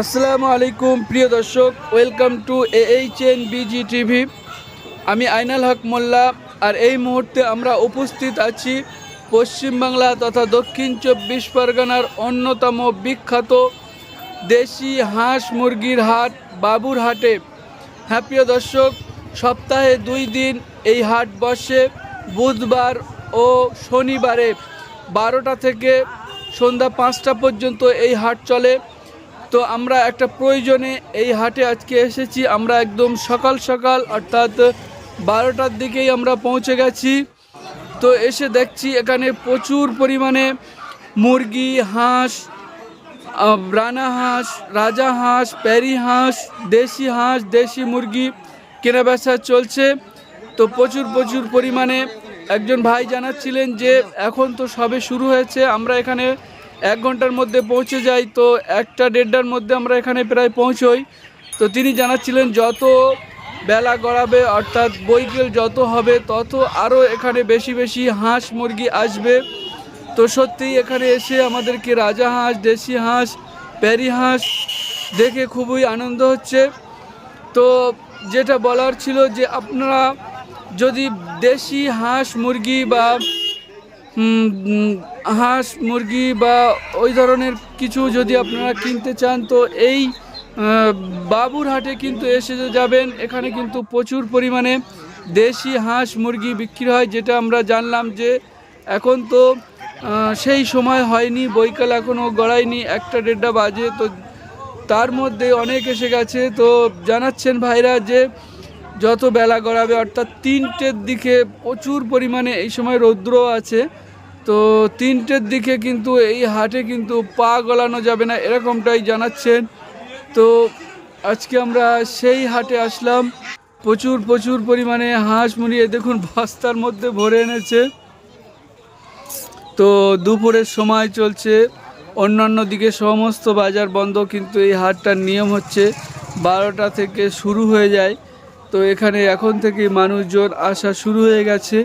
আসসালামু আলাইকুম, প্রিয় দর্শক welcome to H N B G TV Ainal Haq মোল্লা, আর এই মুহূর্তে আমরা উপস্থিত আছি পশ্চিমবাংলা তথা দক্ষিণ চব্বিশ পরগনার অন্যতম বিখ্যাত দেশি হাঁস মুরগির হাট, বাবুর হাটে। হ্যাঁ প্রিয় দর্শক, সপ্তাহে দুই দিন এই হাট বসে, বুধবার ও শনিবারে বারোটা থেকে সন্ধ্যা পাঁচটা পর্যন্ত এই হাট চলে। তো আমরা একটা প্রয়োজনে এই হাটে আজকে এসেছি। আমরা একদম সকাল সকাল, অর্থাৎ বারোটার দিকেই আমরা পৌঁছে গেছি। তো এসে দেখছি এখানে প্রচুর পরিমাণে মুরগি, হাঁস রানা হাঁস, রাজা হাঁস, প্যারি হাঁস, দেশি হাঁস, দেশি মুরগি কেনা বেচা চলছে। তো প্রচুর প্রচুর পরিমাণে একজন ভাই জানাচ্ছিলেন যে এখন তো সবে শুরু হয়েছে, আমরা এখানে এক ঘণ্টার মধ্যে পৌঁছে যাই, তো একটা দেড়টার মধ্যে আমরা এখানে প্রায় পৌঁছোই। তো তিনি জানাচ্ছিলেন, যত বেলা গড়াবে, অর্থাৎ বৈকেল যত হবে, তত আরও এখানে বেশি বেশি হাঁস মুরগি আসবে। তো সত্যিই এখানে এসে আমাদেরকে রাজা হাঁস, দেশি হাঁস, প্যারি হাঁস দেখে খুবই আনন্দ হচ্ছে। তো যেটা বলার ছিল যে, আপনারা যদি দেশি হাঁস মুরগি বা হাঁস, মুরগি বা ওই ধরনের কিছু যদি আপনারা কিনতে চান, তো এই বাবুর হাটে কিন্তু এসে যাবেন, এখানে কিন্তু প্রচুর পরিমাণে দেশি হাঁস, মুরগি বিক্রি হয়, যেটা আমরা জানলাম যে এখন তো সেই সময় হয়নি, বৈকাল এখনও গড়ায়নি, একটা দেড়টা বাজে, তো তার মধ্যে অনেক এসে গেছে, তো জানাচ্ছেন ভাইরা যে যত বেলা গড়াবে, অর্থাৎ তিনটের দিকে প্রচুর পরিমাণে এই সময় রৌদ্র আছে তো তিনটের দিকে কিন্তু এই হাটে কিন্তু পা গলানো যাবে না, এরকমটাই জানাচ্ছেন। তো আজকে আমরা সেই হাটে আসলাম। প্রচুর প্রচুর পরিমাণে হাঁস মুড়িয়ে দেখুন, বস্তার মধ্যে ভরে এনেছে। তো দুপুরের সময় চলছে, অন্যান্য দিকে সমস্ত বাজার বন্ধ, কিন্তু এই হাটটার নিয়ম হচ্ছে বারোটা থেকে শুরু হয়ে যায়। তো এখানে এখন থেকে মানুষজন আসা শুরু হয়ে গেছে।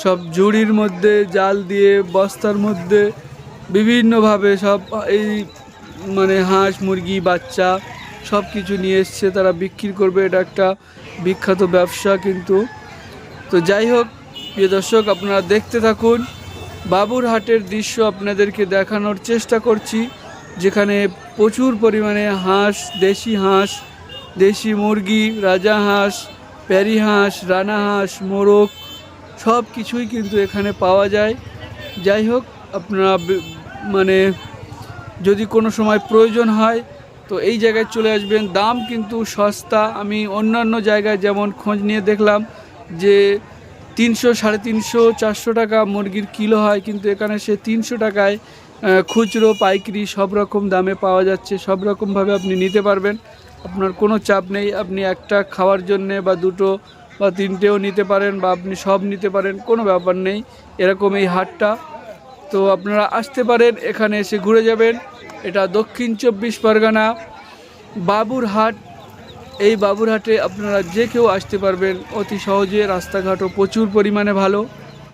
সব ঝুড়ির মধ্যে, জাল দিয়ে, বস্তার মধ্যে, বিভিন্নভাবে সব এই মানে হাঁস, মুরগি, বাচ্চা সব কিছু নিয়ে এসছে, তারা বিক্রি করবে। এটা একটা বিখ্যাত ব্যবসা কিন্তু। তো যাই হোক, প্রিয় দর্শক, আপনারা দেখতে থাকুন। বাবুর হাটের দৃশ্য আপনাদেরকে দেখানোর চেষ্টা করছি, যেখানে প্রচুর পরিমাণে হাঁস, দেশি হাঁস, দেশি মুরগি, রাজা হাঁস, প্যারি হাঁস, রানা হাঁস, মোরগ সব কিছুই কিন্তু এখানে পাওয়া যায়। যাই হোক, আপনারা মানে যদি কোনো সময় প্রয়োজন হয়, তো এই জায়গায় চলে আসবেন। দাম কিন্তু সস্তা। আমি অন্যান্য জায়গায় যেমন খোঁজ নিয়ে দেখলাম যে তিনশো, সাড়ে তিনশো, চারশো টাকা মুরগির কিলো হয়, কিন্তু এখানে সে তিনশো টাকায় খুচরো, পাইকারি সব রকম দামে পাওয়া যাচ্ছে। সব রকমভাবে আপনি নিতে পারবেন। আপনার কোনো চাপ নেই। আপনি একটা খাওয়ার জন্যে বা দুটো বা তিনটেও নিতে পারেন বা আপনি সব নিতে পারেন, কোনো ব্যাপার নেই। এরকম এই হাটটা। তো আপনারা আসতে পারেন, এখানে এসে ঘুরে যাবেন। এটা দক্ষিণ চব্বিশ পরগনা বাবুরহাট এই বাবুরহাটে আপনারা যে কেউ আসতে পারবেন, অতি সহজে রাস্তাঘাটও প্রচুর পরিমাণে ভালো।